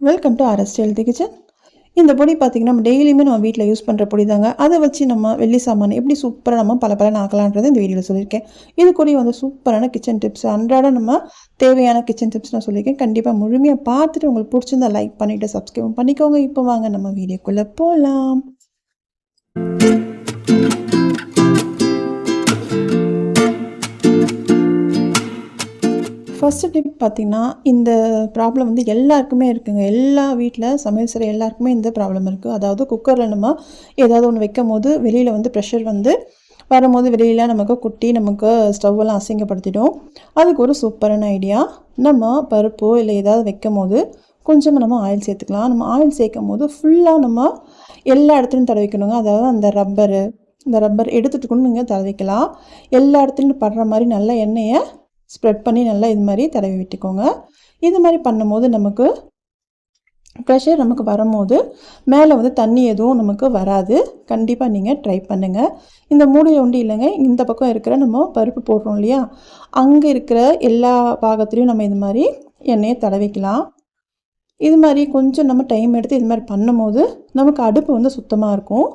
Welcome to RS healthy kitchen இந்த பொடி பார்த்திங்கன்னா நம்ம டெய்லியுமே நம்ம வீட்டில் யூஸ் பண்ணுற பொடி தாங்க அதை வச்சு நம்ம வெள்ளி சாமான் எப்படி சூப்பராக நம்ம பல பல ஆக்கலான்றது இந்த வீடியோவில் சொல்லியிருக்கேன். இது கூட வந்து சூப்பரான கிச்சன் டிப்ஸ் அன்றாட நம்ம தேவையான கிச்சன் டிப்ஸ் நான் சொல்லியிருக்கேன். கண்டிப்பாக முழுமையாக பார்த்துட்டு உங்களுக்கு பிடிச்சிருந்தா லைக் பண்ணிவிட்டு சப்ஸ்கிரைப் பண்ணிக்கோங்க. இப்போ வாங்க நம்ம வீடியோக்குள்ளே போகலாம் ஃபஸ்ட்டு டிப் பார்த்திங்கன்னா இந்த ப்ராப்ளம் வந்து எல்லாருக்குமே இருக்குங்க. எல்லா வீட்டில் சமையல் செய்கிற எல்லாருக்குமே இந்த ப்ராப்ளம் இருக்குது அதாவது குக்கரில் நம்ம ஏதாவது ஒன்று வைக்கும் போது வெளியில் வந்து ப்ரெஷர் வந்து வரும்போது வெளியில் நமக்கு குட்டி நமக்கு ஸ்டவ்வெல்லாம் அசிங்கப்படுத்திடும். அதுக்கு ஒரு சூப்பரான ஐடியா நம்ம பருப்போ இல்லை ஏதாவது வைக்கும் போது கொஞ்சமாக நம்ம ஆயில் சேர்த்துக்கலாம். நம்ம ஆயில் சேர்க்கும் போது ஃபுல்லாக நம்ம எல்லா இடத்துலையும் தடவிக்கணுங்க அதாவது அந்த ரப்பரு இந்த ரப்பர் எடுத்துகிட்டு கூட நீங்கள் தடவிக்கலாம். எல்லா இடத்துலையும் படுற மாதிரி நல்ல எண்ணெயை ஸ்ப்ரெட் பண்ணி நல்லா இது மாதிரி தடவி விட்டுக்கோங்க. இது மாதிரி பண்ணும்போது நமக்கு ப்ரெஷர் நமக்கு வரும்போது மேலே வந்து தண்ணி எதுவும் நமக்கு வராது. கண்டிப்பாக நீங்கள் ட்ரை பண்ணுங்கள் இந்த மூடியில் உண்டு இல்லைங்க. இந்த பக்கம் இருக்கிற நம்ம பருப்பு போடுறோம் இல்லையா? அங்கே இருக்கிற எல்லா பாகத்துலேயும் நம்ம இது மாதிரி எண்ணெயை தடவிக்கலாம். இது மாதிரி கொஞ்சம் நம்ம டைம் எடுத்து இது மாதிரி பண்ணும்போது நமக்கு அடுப்பு வந்து சுத்தமாக இருக்கும்.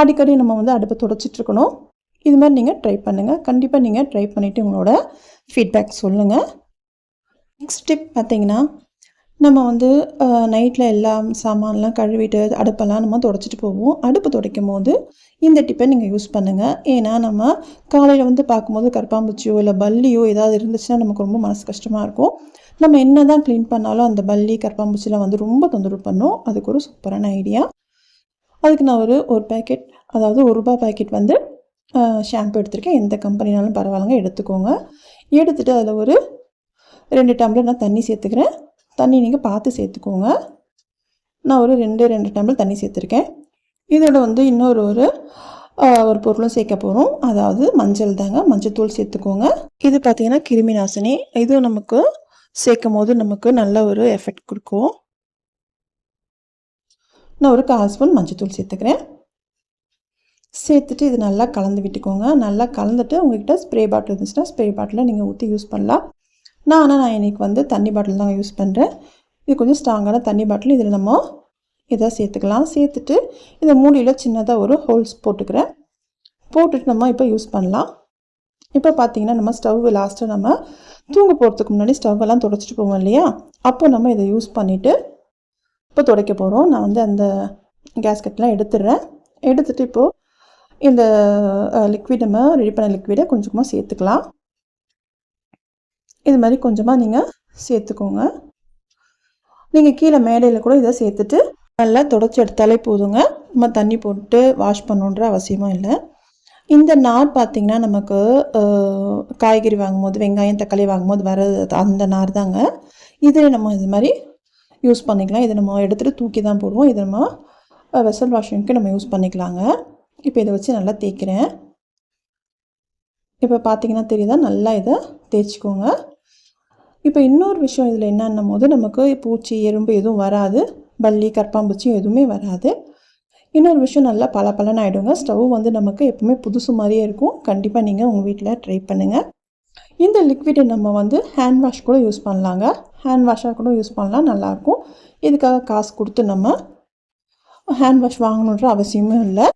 அடிக்கடி நம்ம வந்து அடுப்பை தொடச்சிட்ருக்கணும் இது மாதிரி நீங்கள் ட்ரை பண்ணுங்கள் கண்டிப்பாக நீங்கள் ட்ரை பண்ணிவிட்டு உங்களோட ஃபீட்பேக் சொல்லுங்கள் நெக்ஸ்ட் டிப் பார்த்தீங்கன்னா நம்ம வந்து நைட்டில் எல்லாம் சாமான்லாம் கழுவிட்டு அடுப்பெல்லாம் நம்ம தொடச்சிட்டு போவோம். அடுப்பு துடைக்கும் போது இந்த டிப்பை நீங்கள் யூஸ் பண்ணுங்கள் ஏன்னா நம்ம காலையில் வந்து பார்க்கும்போது கருப்பாம்பூச்சியோ இல்லை பல்லியோ ஏதாவது இருந்துச்சுன்னா நமக்கு ரொம்ப மனசு கஷ்டமாக இருக்கும். நம்ம என்ன தான் க்ளீன் பண்ணாலும் அந்த பல்லி கருப்பாம்பூச்சிலாம் வந்து ரொம்ப தொந்தரவு பண்ணும். அதுக்கு ஒரு சூப்பரான ஐடியா அதுக்கு நான் ஒரு ஒரு பேக்கெட் அதாவது ஒரு ரூபா பேக்கெட் வந்து ஷாம்பு எடுத்திருக்கேன். எந்த கம்பெனினாலும் பரவாயில்லங்க எடுத்துக்கோங்க. எடுத்துகிட்டு அதில் ஒரு ரெண்டு டம்ளர் நான் தண்ணி சேர்த்துக்கிறேன். தண்ணி நீங்கள் பார்த்து சேர்த்துக்கோங்க. நான் ஒரு ரெண்டு ரெண்டு டம்ளர் தண்ணி சேர்த்துருக்கேன். இதோட வந்து இன்னொரு ஒரு ஒரு பொருளும் சேர்க்க போகிறோம் அதாவது மஞ்சள் தாங்க. மஞ்சள் தூள் சேர்த்துக்கோங்க. இது பார்த்திங்கன்னா கிருமி நாசினி. இது நமக்கு சேர்க்கும் போது நமக்கு நல்ல ஒரு எஃபெக்ட் கொடுக்கும். நான் ஒரு கால் ஸ்பூன் மஞ்சள் தூள் சேர்த்துக்கிறேன். சேர்த்துட்டு இது நல்லா கலந்து விட்டுக்கோங்க. நல்லா கலந்துட்டு உங்ககிட்ட ஸ்ப்ரே பாட்டில் இருந்துச்சுன்னா ஸ்ப்ரே பாட்டிலில் நீங்கள் ஊற்றி யூஸ் பண்ணலாம். நான் ஆனால் நான் இன்றைக்கி வந்து தண்ணி பாட்டில் தான் யூஸ் பண்ணுறேன் இது கொஞ்சம் ஸ்ட்ராங்கான தண்ணி பாட்டில் இதில் நம்ம இதை சேர்த்துக்கலாம். சேர்த்துட்டு இந்த மூடியில் சின்னதாக ஒரு ஹோல்ஸ் போட்டுக்கிறேன். போட்டுட்டு நம்ம இப்போ யூஸ் பண்ணலாம். இப்போ பார்த்தீங்கன்னா நம்ம ஸ்டவ் லாஸ்ட்டாக நம்ம தூங்க போகிறதுக்கு முன்னாடி ஸ்டவ்வெல்லாம் துடைச்சிட்டு போவோம் இல்லையா? அப்போ நம்ம இதை யூஸ் பண்ணிவிட்டு இப்போ துடைக்க போகிறோம் நான் வந்து அந்த கேஸ்கெட்லாம் எடுத்துடுறேன். எடுத்துகிட்டு இப்போது இந்த லிக்விட் நம்ம ரெடி பண்ண லிக்விடை கொஞ்சமாக சேர்த்துக்கலாம். இது மாதிரி கொஞ்சமாக நீங்கள் சேர்த்துக்கோங்க. நீங்கள் கீழே மேடையில் கூட இதை சேர்த்துட்டு நல்லா தொடச்சி எடுத்தாலே போதுங்க. நம்ம தண்ணி போட்டு வாஷ் பண்ணுன்ற அவசியமும் இல்லை. இந்த நார் பார்த்திங்கன்னா நமக்கு காய்கறி வாங்கும்போது வெங்காயம் தக்காளி வாங்கும்போது வர அந்த நார் தாங்க. இதை நம்ம இது மாதிரி யூஸ் பண்ணிக்கலாம். இதை நம்ம எடுத்துகிட்டு தூக்கி தான் போடுவோம். இதை நம்ம வெசல் வாஷிங்க்கு நம்ம யூஸ் பண்ணிக்கலாங்க. இப்போ இதை வச்சு நல்லா தேய்க்கிறேன். இப்போ பார்த்தீங்கன்னா தெரியுதா? நல்லா இதை தேய்ச்சிக்கோங்க. இப்போ இன்னொரு விஷயம் இதில் என்னன்னும் போது நமக்கு பூச்சி எறும்பு எதுவும் வராது. பள்ளி கற்பாம்பூச்சியும் எதுவுமே வராது. இன்னொரு விஷயம் நல்லா பல பலன் ஆகிடுங்க ஸ்டவ் வந்து நமக்கு எப்பவுமே புதுசு மாதிரியே இருக்கும். கண்டிப்பாக நீங்கள் உங்கள் வீட்டில் ட்ரை பண்ணுங்கள் இந்த லிக்விடை நம்ம வந்து ஹேண்ட் வாஷ் கூட யூஸ் பண்ணலாங்க. ஹேண்ட் வாஷாக கூட யூஸ் பண்ணலாம். நல்லாயிருக்கும். இதுக்காக காசு கொடுத்து நம்ம ஹேண்ட் வாஷ் வாங்கணுன்ற அவசியமும் இல்லை.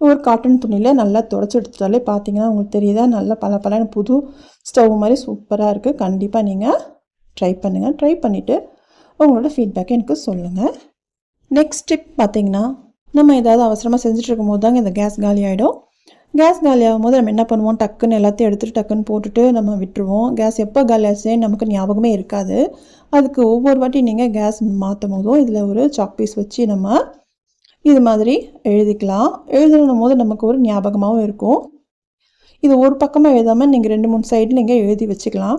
ஒரு காட்டன் துணியில் நல்லா தொடச்சி எடுத்துட்டாலே பார்த்தீங்கன்னா உங்களுக்கு தெரியுதா? நல்லா பல பலன்னு புது ஸ்டவ் மாதிரி சூப்பராக இருக்குது கண்டிப்பாக நீங்கள் ட்ரை பண்ணுங்கள் ட்ரை பண்ணிவிட்டு உங்களோட ஃபீட்பேக்கை எனக்கு சொல்லுங்கள் நெக்ஸ்ட் டிப் பார்த்தீங்கன்னா நம்ம ஏதாவது அவசரமாக செஞ்சுட்டு இருக்கும்போது தாங்க இந்த கேஸ் காலி ஆகிடும் கேஸ் காலி ஆகும் போது நம்ம என்ன பண்ணுவோம்? டக்குன்னு எல்லாத்தையும் எடுத்துகிட்டு டக்குன்னு போட்டுட்டு நம்ம விட்டுருவோம். கேஸ் எப்போ காலி ஆச்சுன்னு நமக்கு ஞாபகமே இருக்காது. அதுக்கு ஒவ்வொரு வாட்டி நீங்கள் கேஸ் மாற்றும் போதும். இதில் ஒரு சாக் பீஸ் வச்சு நம்ம இது மாதிரி எழுதிக்கலாம். எழுதணும் போது நமக்கு ஒரு ஞாபகமாகவும் இருக்கும். இது ஒரு பக்கமாக எழுதாமல் நீங்கள் ரெண்டு மூணு சைடில் நீங்கள் எழுதி வச்சுக்கலாம்.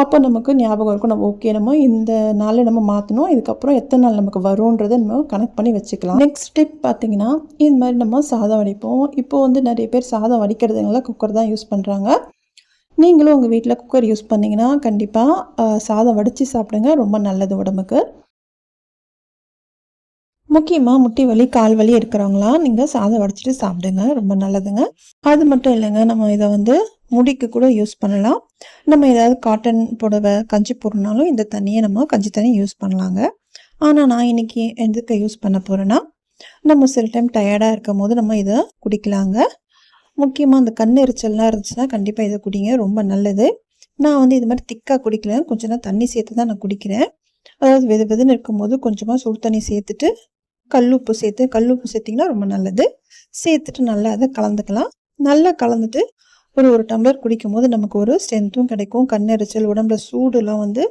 அப்போ நமக்கு ஞாபகம் இருக்கும். நம்ம ஓகே நம்ம இந்த நாளில் நம்ம மாற்றணும் இதுக்கப்புறம் எத்தனை நாள் நமக்கு வரும்ன்றதை நம்ம கனெக்ட் பண்ணி வச்சுக்கலாம். நெக்ஸ்ட் ஸ்டெப் பார்த்திங்கன்னா இது மாதிரி நம்ம சாதம் வடிப்போம். இப்போது வந்து நிறைய பேர் சாதம் வடிக்கிறதுங்களா குக்கர் தான் யூஸ் பண்ணுறாங்க நீங்களும் உங்கள் வீட்டில் குக்கர் யூஸ் பண்ணிங்கன்னா கண்டிப்பாக சாதம் வடித்து சாப்பிடுங்க. ரொம்ப நல்லது உடம்புக்கு. முக்கியமாக முட்டி வலி கால் வலி இருக்கிறவங்களாம் நீங்கள் சாதம் வடிச்சிட்டு சாப்பிடுங்க. ரொம்ப நல்லதுங்க. அது மட்டும் இல்லைங்க நம்ம இதை வந்து முடிக்கு கூட யூஸ் பண்ணலாம். நம்ம ஏதாவது காட்டன் புடவை கஞ்சி போடுறனாலும் இந்த தண்ணியை நம்ம கஞ்சி தண்ணி யூஸ் பண்ணலாங்க. ஆனால் நான் இன்னைக்கு எதுக்கு யூஸ் பண்ண போகிறேன்னா நம்ம சில டைம் டயர்டாக இருக்கும் போது நம்ம இதை குடிக்கலாங்க. முக்கியமாக அந்த கண் எரிச்சல்லாம் இருந்துச்சுன்னா கண்டிப்பாக இதை குடிங்க ரொம்ப நல்லது. நான் வந்து இது மாதிரி திக்காக குடிக்கல கொஞ்சம் நேரம் தண்ணி சேர்த்து தான் நான் குடிக்கிறேன். அதாவது வெது வெதுன்னு இருக்கும்போது கொஞ்சமாக சுடு தண்ணி சேர்த்துட்டு கல்லுப்பு சேர்த்து கல்லுப்பு சேர்த்திங்கன்னா ரொம்ப நல்லது. சேர்த்துட்டு நல்லா அதை கலந்துக்கலாம். நல்லா கலந்துட்டு ஒரு ஒரு டம்ளர் குடிக்கும் போது நமக்கு ஒரு ஸ்ட்ரென்த்தும் கிடைக்கும். கண்ணெரிச்சல் உடம்புல சூடுலாம் வந்து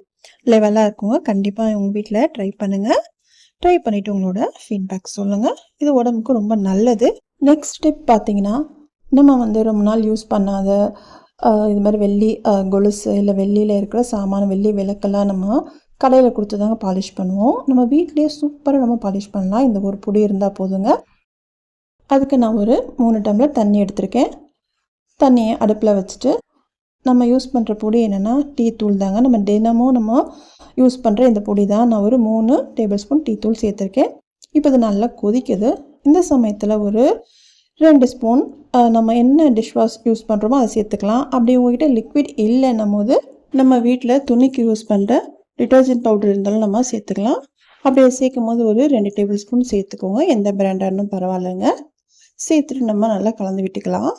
லெவலாக இருக்குங்க. கண்டிப்பாக உங்கள் வீட்டில் ட்ரை பண்ணுங்கள் ட்ரை பண்ணிவிட்டு உங்களோட ஃபீட்பேக் சொல்லுங்கள் இது உடம்புக்கு ரொம்ப நல்லது. நெக்ஸ்ட் ஸ்டெப் பார்த்தீங்கன்னா நம்ம வந்து ரொம்ப நாள் யூஸ் பண்ணாத இது மாதிரி வெள்ளி கொலுசு இல்லை வெள்ளியில் இருக்கிற சாமான வெள்ளி விளக்கெல்லாம் நம்ம கடையில் கொடுத்து தாங்க பாலிஷ் பண்ணுவோம். நம்ம வீட்லேயே சூப்பராக நம்ம பாலிஷ் பண்ணலாம். இந்த ஒரு பொடி இருந்தால் போதுங்க. அதுக்கு நான் ஒரு மூணு டம்ளர் தண்ணி எடுத்திருக்கேன். தண்ணியை அடுப்பில் வச்சுட்டு நம்ம யூஸ் பண்ணுற பொடி என்னென்னா டீ தூள் தாங்க. நம்ம தினமும் நம்ம யூஸ் பண்ணுற இந்த பொடி தான். நான் ஒரு மூணு டேபிள் ஸ்பூன் டீ தூள் சேர்த்துருக்கேன். இப்போ இது நல்லா கொதிக்குது. இந்த சமயத்தில் ஒரு ரெண்டு ஸ்பூன் நம்ம என்ன டிஷ் வாஷ் யூஸ் பண்ணுறோமோ அதை சேர்த்துக்கலாம். அப்படி உங்ககிட்ட லிக்விட் இல்லைன்னும் போது நம்ம வீட்டில் துணிக்கு யூஸ் பண்ணுற டிட்டர்ஜென்ட் பவுடர் இருந்தாலும் நம்ம சேர்த்துக்கலாம். அப்படியே சேர்க்கும் போது ஒரு ரெண்டு டேபிள் ஸ்பூன் சேர்த்துக்கோங்க. எந்த பிராண்டானும் பரவாயில்லைங்க. சேர்த்துட்டு நம்ம நல்லா கலந்து விட்டுக்கலாம்.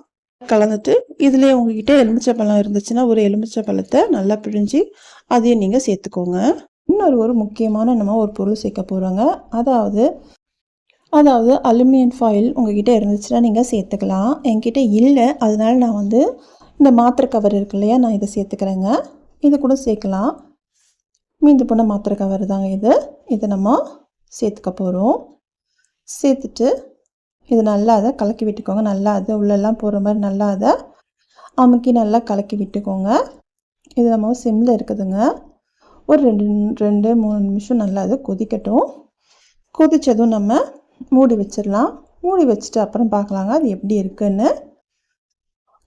கலந்துட்டு இதுலேயே உங்ககிட்ட எலுமிச்சை பழம் இருந்துச்சுன்னா ஒரு எலுமிச்சை பழத்தை நல்லா பிழிஞ்சு அதையும் நீங்கள் சேர்த்துக்கோங்க. இன்னொரு ஒரு முக்கியமான நம்ம ஒரு பொருள் சேர்க்க போகிறோங்க அதாவது அதாவது அலுமினியம் ஃபாயில் உங்ககிட்ட இருந்துச்சுன்னா நீங்கள் சேர்த்துக்கலாம். என்கிட்ட இல்லை. அதனால நான் வந்து இந்த மாத்திரை கவர் இருக்கு இல்லையா நான் இதை சேர்த்துக்கிறேங்க. இது கூட சேர்க்கலாம். மீந்து போன மாத்திரை கவர் தாங்க இது. இதை நம்ம சேர்த்துக்க போகிறோம் சேர்த்துட்டு இது நல்லா அதை கலக்கி விட்டுக்கோங்க. நல்லா அது உள்ளெல்லாம் போகிற மாதிரி நல்லா அதை அமுக்கி நல்லா கலக்கி விட்டுக்கோங்க. இது நம்ம சிம்மில் இருக்குதுங்க. ஒரு ரெண்டு ரெண்டு மூணு நிமிஷம் நல்லா அது கொதிக்கட்டும். கொதித்ததும் நம்ம மூடி வச்சிடலாம். மூடி வச்சுட்டு அப்புறம் பார்க்கலாங்க. அது எப்படி இருக்குன்னு.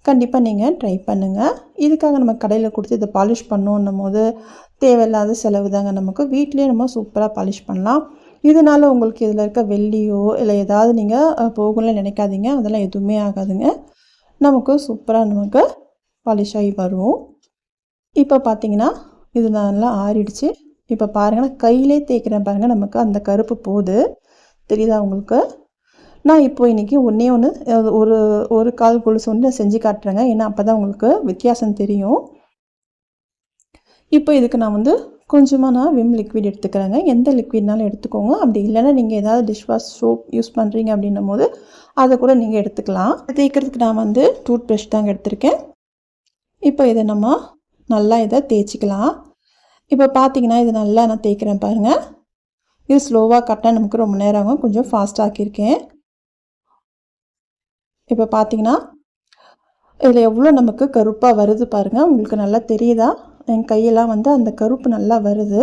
கண்டிப்பாக நீங்கள் ட்ரை பண்ணுங்கள் இதுக்காக நம்ம கடையில் கொடுத்து இதை பாலிஷ் பண்ணோன்னும் போது தேவையில்லாத செலவு தாங்க நமக்கு. வீட்லேயே நம்ம சூப்பராக பாலிஷ் பண்ணலாம். இதனால் உங்களுக்கு இதில் இருக்க வெள்ளியோ இல்லை ஏதாவது நீங்கள் போகணும்னு நினைக்காதீங்க. அதெல்லாம் எதுவுமே ஆகாதுங்க. நமக்கு சூப்பராக நமக்கு பாலிஷ் ஆகி வரும். இப்போ பார்த்தீங்கன்னா இது நல்லா ஆறிடுச்சு. இப்போ பாருங்கன்னா கையிலே தேய்க்கிறேன் பாருங்கள் நமக்கு அந்த கருப்பு போகுது. தெரியுதா உங்களுக்கு? நான் இப்போ இன்றைக்கி ஒன்றே ஒன்று ஒரு ஒரு கால் கொலுசு ஒன்று நான் செஞ்சு காட்டுறேங்க. ஏன்னா அப்போ தான் உங்களுக்கு வித்தியாசம் தெரியும். இப்போ இதுக்கு நான் வந்து கொஞ்சமாக நான் விம் லிக்விட் எடுத்துக்கிறேங்க. எந்த லிக்விட்னாலும் எடுத்துக்கோங்க. அப்படி இல்லைன்னா நீங்கள் ஏதாவது டிஷ் வாஷ் சோப் யூஸ் பண்ணுறீங்க அப்படின்னும் போது அதை கூட நீங்கள் எடுத்துக்கலாம். தேய்க்கிறதுக்கு நான் வந்து டூத் ப்ரஷ் தாங்க எடுத்திருக்கேன். இப்போ இதை நம்ம நல்லா இதை தேய்ச்சிக்கலாம். இப்போ பார்த்தீங்கன்னா இது நல்லா நான் தேய்க்கிறேன் பாருங்கள் இது ஸ்லோவாக கட்டினா நமக்கு ரொம்ப நேரம் ஆகும். கொஞ்சம் ஃபாஸ்ட்டாக ஆக்கியிருக்கேன். இப்போ பார்த்தீங்கன்னா இதில் எவ்வளோ நமக்கு கருப்பாக வருது பாருங்கள் உங்களுக்கு நல்லா தெரியுதா? என் கையெல்லாம் வந்து அந்த கருப்பு நல்லா வருது.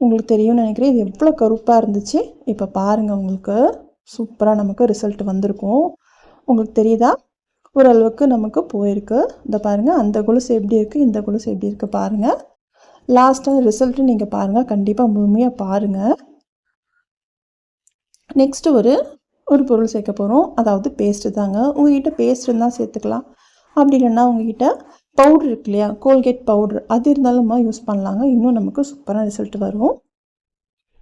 உங்களுக்கு தெரியும்னு நினைக்கிறேன். இது எவ்வளோ கருப்பாக இருந்துச்சு? இப்போ பாருங்கள் உங்களுக்கு. சூப்பராக நமக்கு ரிசல்ட் வந்திருக்கும். உங்களுக்கு தெரியுதா? ஓரளவுக்கு நமக்கு போயிருக்கு. இந்த பாருங்கள் அந்த கொலுசு எப்படி இருக்குது இந்த கொலுசு எப்படி இருக்குது பாருங்கள் லாஸ்ட்டாக ரிசல்ட்டு நீங்கள் பாருங்கள் கண்டிப்பாக முழுமையாக பாருங்கள் நெக்ஸ்ட்டு ஒரு ஒரு பொருள் சேர்க்க போகிறோம் அதாவது பேஸ்ட்டு தாங்க. உங்ககிட்ட பேஸ்ட் இருந்தால் சேர்த்துக்கலாம். அப்படி இல்லைன்னா உங்ககிட்ட பவுட்ரு இருக்கு இல்லையா? கோல்கேட் பவுட்ரு அது இருந்தாலும் நம்ம யூஸ் பண்ணலாங்க. இன்னும் நமக்கு சூப்பராக ரிசல்ட் வரும்.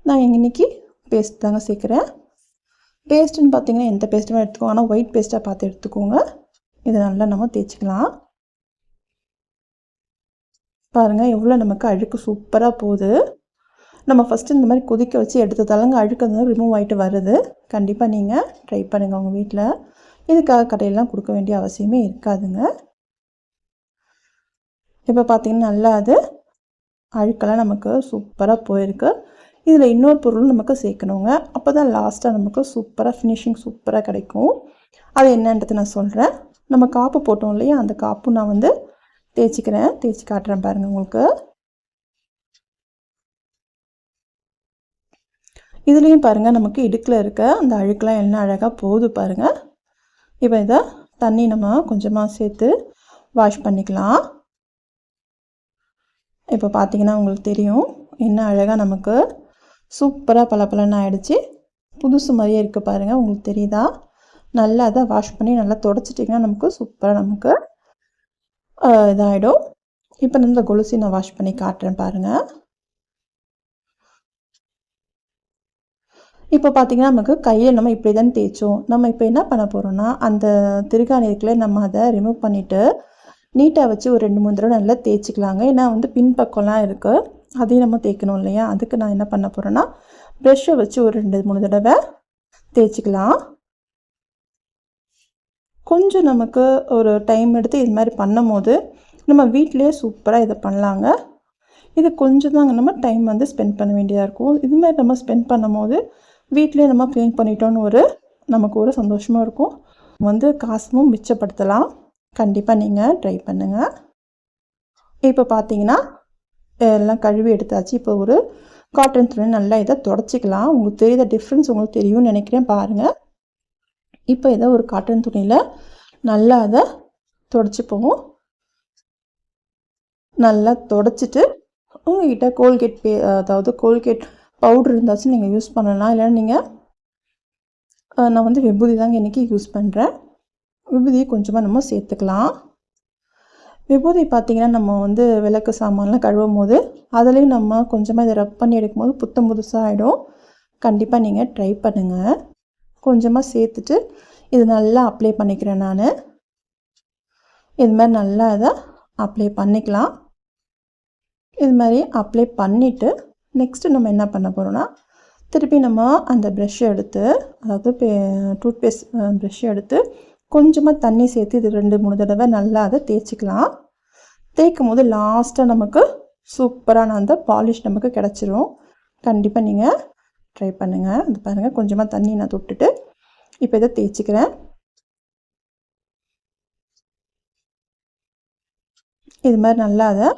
நான் இன்னைக்கு பேஸ்ட் தாங்க சேர்க்குறேன். பேஸ்ட்டுன்னு பார்த்தீங்கன்னா எந்த பேஸ்ட்டுமே எடுத்துக்கோங்க. ஆனால் ஒயிட் பேஸ்ட்டாக பார்த்து எடுத்துக்கோங்க. இதை நல்லா நம்ம தேய்ச்சிக்கலாம். பாருங்கள் எவ்வளோ நமக்கு அழுக்கு சூப்பராக போகுது. நம்ம ஃபஸ்ட்டு இந்த மாதிரி கொதிக்க வச்சு எடுத்ததாலங்க அழுக்கு அழுக்கிறது ரிமூவ் ஆகிட்டு வருது. கண்டிப்பாக நீங்கள் ட்ரை பண்ணுங்கள் உங்கள் வீட்டில் இதுக்காக கடையெல்லாம் கொடுக்க வேண்டிய அவசியமே இருக்காதுங்க. இப்போ பார்த்தீங்கன்னா நல்லா அது அழுக்கெல்லாம் நமக்கு சூப்பராக போயிருக்கு. இதில் இன்னொரு பொருளும் நமக்கு சேர்க்கணுங்க. அப்போ தான் லாஸ்ட்டாக நமக்கு சூப்பராக ஃபினிஷிங் சூப்பராக கிடைக்கும். அது என்னன்றது நான் சொல்கிறேன் நம்ம காப்பு போட்டோம் இல்லையா? அந்த காப்பும் நான் வந்து தேய்ச்சிக்கிறேன். தேய்ச்சி காட்டுறேன் பாருங்கள் உங்களுக்கு. இதுலேயும் பாருங்கள் நமக்கு இடுக்கில் இருக்க அந்த அழுக்கெலாம் என்ன அழகாக போகுது பாருங்கள் இப்போ இதை தண்ணி நம்ம கொஞ்சமாக சேர்த்து வாஷ் பண்ணிக்கலாம். இப்போ பார்த்தீங்கன்னா உங்களுக்கு தெரியும் என்ன அழகாக நமக்கு சூப்பராக பளபளன்னு ஆகிடுச்சி புதுசு மாதிரியே இருக்குது பாருங்கள் உங்களுக்கு தெரியுதா? நல்லா அதை வாஷ் பண்ணி நல்லா தொடச்சிட்டிங்கன்னா நமக்கு சூப்பராக நமக்கு இதாகிடும் இப்போ நம்ம இந்த கொலுசி நான் வாஷ் பண்ணி காட்டுறேன் பாருங்கள் இப்போ பார்த்தீங்கன்னா நமக்கு கையில் நம்ம இப்படி தான் தேய்ச்சோம். நம்ம இப்போ என்ன பண்ண போகிறோம்னா அந்த திருகாணி இருக்குல்ல நம்ம அதை ரிமூவ் பண்ணிவிட்டு நீட்டாக வச்சு ஒரு ரெண்டு மூணு தடவை நல்லா தேய்ச்சிக்கலாங்க. ஏன்னா வந்து பின்பக்கம்லாம் இருக்குது அதையும் நம்ம தேய்க்கணும் இல்லையா? அதுக்கு நான் என்ன பண்ண போகிறேன்னா ப்ரெஷ்ஷை வச்சு ஒரு ரெண்டு மூணு தடவை தேய்ச்சிக்கலாம். கொஞ்சம் நமக்கு ஒரு டைம் எடுத்து இது மாதிரி பண்ணும் போது நம்ம வீட்டிலேயே சூப்பராக இதை பண்ணலாங்க. இது கொஞ்சம் தாங்க நம்ம டைம் வந்து ஸ்பெண்ட் பண்ண வேண்டியதாக இருக்கும். இது மாதிரி நம்ம ஸ்பெண்ட் பண்ணும் போது வீட்டிலே நம்ம க்ளீன் பண்ணிட்டோன்னு ஒரு நமக்கு ஒரு சந்தோஷமாக இருக்கும். வந்து காசும் மிச்சப்படுத்தலாம். கண்டிப்பாக நீங்கள் ட்ரை பண்ணுங்கள் இப்போ பார்த்தீங்கன்னா எல்லாம் கழுவி எடுத்தாச்சு. இப்போ ஒரு காட்டன் துணி நல்லா இதை தொடச்சிக்கலாம். உங்களுக்கு தெரியுத டிஃப்ரென்ஸ் உங்களுக்கு தெரியும்னு நினைக்கிறேன் பாருங்கள் இப்போ இதை ஒரு காட்டன் துணியில் நல்லா அதை தொடச்சிப்போம். நல்லா தொடச்சிட்டு உங்ககிட்ட கோல்கேட் பே அதாவது கோல்கேட் பவுட்ரு இருந்தாச்சும் நீங்கள் யூஸ் பண்ணலாம். இல்லைன்னா நீங்கள் நான் வந்து விபூதி தாங்க இன்றைக்கி யூஸ் பண்ணுறேன் விபூதியை கொஞ்சமாக நம்ம சேர்த்துக்கலாம். விபூதி பார்த்திங்கன்னா நம்ம வந்து விளக்கு சாமான்லாம் கழுவும் போது அதுலேயும் நம்ம கொஞ்சமாக இதை ரப் பண்ணி எடுக்கும்போது புத்தம் புதுசாக ஆகிடும் கண்டிப்பாக நீங்கள் ட்ரை பண்ணுங்கள் கொஞ்சமாக சேர்த்துட்டு இது நல்லா அப்ளை பண்ணிக்கிறேன் நான். இது மாதிரி நல்லா இதை அப்ளை பண்ணிக்கலாம். இது மாதிரி அப்ளை பண்ணிவிட்டு நெக்ஸ்ட்டு நம்ம என்ன பண்ண போகிறோன்னா திருப்பி நம்ம அந்த ப்ரெஷ்ஷை எடுத்து அதாவது பே டூத் பேஸ்ட் எடுத்து கொஞ்சமாக தண்ணி சேர்த்து இது ரெண்டு மூணு தடவை நல்லா அதை தேய்ச்சிக்கலாம். தேய்க்கும் போது லாஸ்ட்டாக நமக்கு சூப்பரான அந்த பாலிஷ் நமக்கு கிடச்சிரும். கண்டிப்பாக நீங்கள் ட்ரை பண்ணுங்கள் அது பாருங்கள் கொஞ்சமாக தண்ணி நான் தொட்டுட்டு இப்போ இதை தேய்ச்சிக்கிறேன். இது மாதிரி நல்லா அதை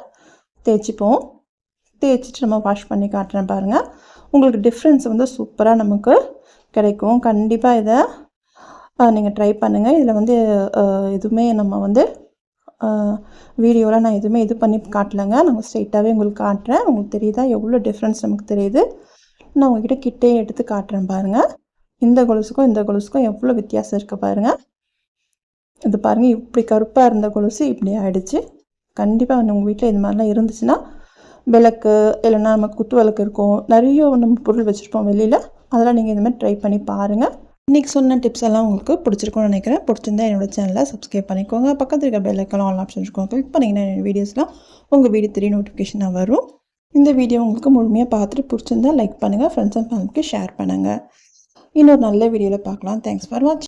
தேய்ச்சிப்போம். தேய்ச்சிட்டு நம்ம வாஷ் பண்ணி காட்டுறேன் பாருங்கள் உங்களுக்கு டிஃப்ரென்ஸ் வந்து சூப்பராக நமக்கு கிடைக்கும். கண்டிப்பாக இதை நீங்கள் ட்ரை பண்ணுங்கள் இதில் வந்து எதுவுமே நம்ம வந்து வீடியோவில் நான் எதுவுமே இது பண்ணி காட்டலைங்க. நாங்கள் ஸ்ட்ரெயிட்டாகவே உங்களுக்கு காட்டுறேன். உங்களுக்கு தெரியுதா? எவ்வளோ டிஃப்ரென்ஸ் நமக்கு தெரியுது? நான் உங்ககிட்ட கிட்டே எடுத்து காட்டுறேன் பாருங்கள் இந்த கொலுசுக்கும் இந்த கொலுசுக்கும் எவ்வளோ வித்தியாசம் இருக்குது பாருங்கள் இது பாருங்கள் இப்படி கருப்பாக இருந்த கொலுசு இப்படி ஆகிடுச்சு கண்டிப்பாக உங்கள் வீட்டில் இது மாதிரிலாம் இருந்துச்சுன்னா விளக்கு இல்லைன்னா நம்ம குத்து விளக்கு இருக்கும். நிறைய நம்ம பொருள் வச்சுருப்போம் வெளியில். அதெல்லாம் நீங்கள் இந்தமாதிரி ட்ரை பண்ணி பாருங்கள் இன்றைக்கி சொன்ன டிப்ஸ் எல்லாம் உங்களுக்கு பிடிச்சிருக்கும்னு நினைக்கிறேன். பிடிச்சிருந்தா என்னோடய சேனலை சப்ஸ்கிரைப் பண்ணிக்கோங்க. பக்கத்தில் இருக்க பெல்லைக்கெல்லாம் ஆல் ஆப்ஷன் இருக்கும். கிளிக் பண்ணிங்கன்னா என்னோடய வீடியோஸ்லாம் உங்கள் வீடியோ தெரிய நோட்டிஃபிகேஷனாக வரும். இந்த வீடியோ உங்களுக்கு முழுமையாக பார்த்துட்டு பிடிச்சிருந்தா லைக் பண்ணுங்கள் ஃப்ரெண்ட்ஸ் அண்ட் ஃபேமிலிக்கு ஷேர் பண்ணுங்கள் இன்னொரு நல்ல வீடியோவில் பார்க்கலாம். தேங்க்ஸ் ஃபார் வாட்சிங்